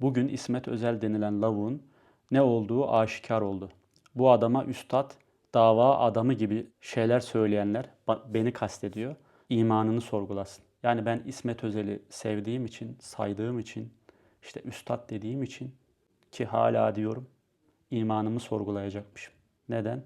Bugün İsmet Özel denilen lavuğun ne olduğu aşikar oldu. Bu adama üstad, dava adamı gibi şeyler söyleyenler beni kastediyor. İmanını sorgulasın. Yani ben İsmet Özel'i sevdiğim için, saydığım için, işte üstad dediğim için ki hala diyorum imanımı sorgulayacakmışım. Neden?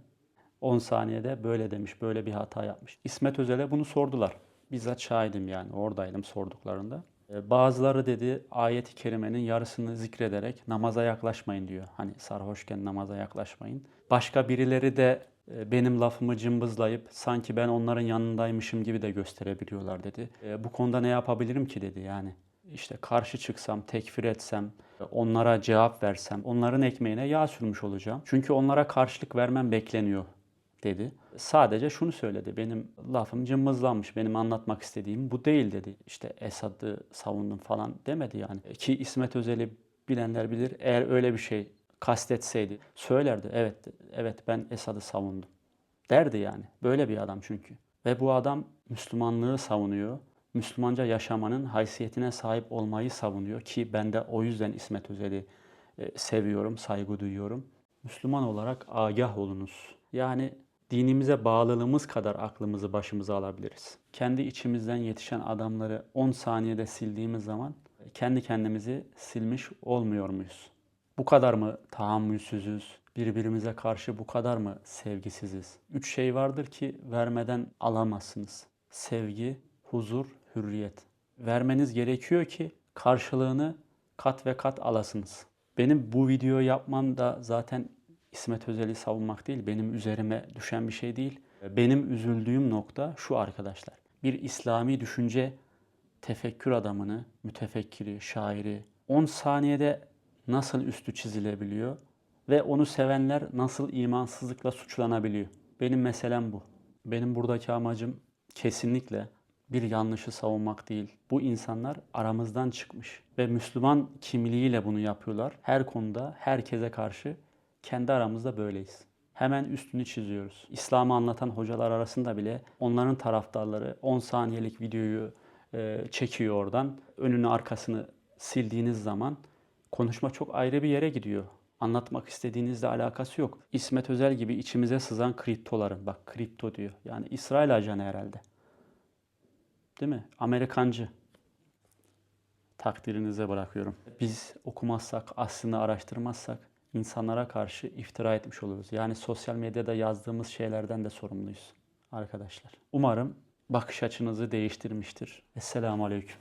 10 saniyede böyle demiş, böyle bir hata yapmış. İsmet Özel'e bunu sordular. Bizzat şahidim yani, oradaydım sorduklarında. Ee, Bazıları dedi ayet-i kerimenin yarısını zikrederek namaza yaklaşmayın diyor. Hani sarhoşken namaza yaklaşmayın. Başka birileri de e, benim lafımı cımbızlayıp sanki ben onların yanındaymışım gibi de gösterebiliyorlar dedi. E, Bu konuda ne yapabilirim ki dedi yani. İşte karşı çıksam, tekfir etsem, onlara cevap versem, onların ekmeğine yağ sürmüş olacağım. Çünkü onlara karşılık vermem bekleniyor dedi. Sadece şunu söyledi. Benim lafım cımbızlanmış. Benim anlatmak istediğim bu değil dedi. İşte Esad'ı savundum falan demedi yani. Ki İsmet Özel'i bilenler bilir. Eğer öyle bir şey kastetseydi söylerdi. Evet, evet ben Esad'ı savundum. Derdi yani. Böyle bir adam çünkü. Ve bu adam Müslümanlığı savunuyor. Müslümanca yaşamanın haysiyetine sahip olmayı savunuyor ki ben de o yüzden İsmet Özel'i e, seviyorum, saygı duyuyorum. Müslüman olarak agah olunuz. Yani dinimize bağlılığımız kadar aklımızı başımıza alabiliriz. Kendi içimizden yetişen adamları 10 saniyede sildiğimiz zaman kendi kendimizi silmiş olmuyor muyuz? Bu kadar mı tahammülsüzüz? Birbirimize karşı bu kadar mı sevgisiziz? Üç şey vardır ki vermeden alamazsınız. Sevgi, huzur, hürriyet. Vermeniz gerekiyor ki karşılığını kat ve kat alasınız. Benim bu video yapmam da zaten İsmet Özel'i savunmak değil, benim üzerime düşen bir şey değil. Benim üzüldüğüm nokta şu arkadaşlar. Bir İslami düşünce tefekkür adamını, mütefekkiri, şairi 10 saniyede nasıl üstü çizilebiliyor ve onu sevenler nasıl imansızlıkla suçlanabiliyor? Benim meselem bu. Benim buradaki amacım kesinlikle bir yanlışı savunmak değil. Bu insanlar aramızdan çıkmış ve Müslüman kimliğiyle bunu yapıyorlar. Her konuda herkese karşı kendi aramızda böyleyiz. Hemen üstünü çiziyoruz. İslam'ı anlatan hocalar arasında bile onların taraftarları 10 saniyelik videoyu e, çekiyor oradan. Önünü arkasını sildiğiniz zaman konuşma çok ayrı bir yere gidiyor. Anlatmak istediğinizle alakası yok. İsmet Özel gibi içimize sızan kriptoların, bak kripto diyor. Yani İsrail ajanı herhalde. Değil mi? Amerikancı. Takdirinize bırakıyorum. Biz okumazsak, aslını araştırmazsak insanlara karşı iftira etmiş oluruz. Yani sosyal medyada yazdığımız şeylerden de sorumluyuz arkadaşlar. Umarım bakış açınızı değiştirmiştir. Esselamu Aleyküm.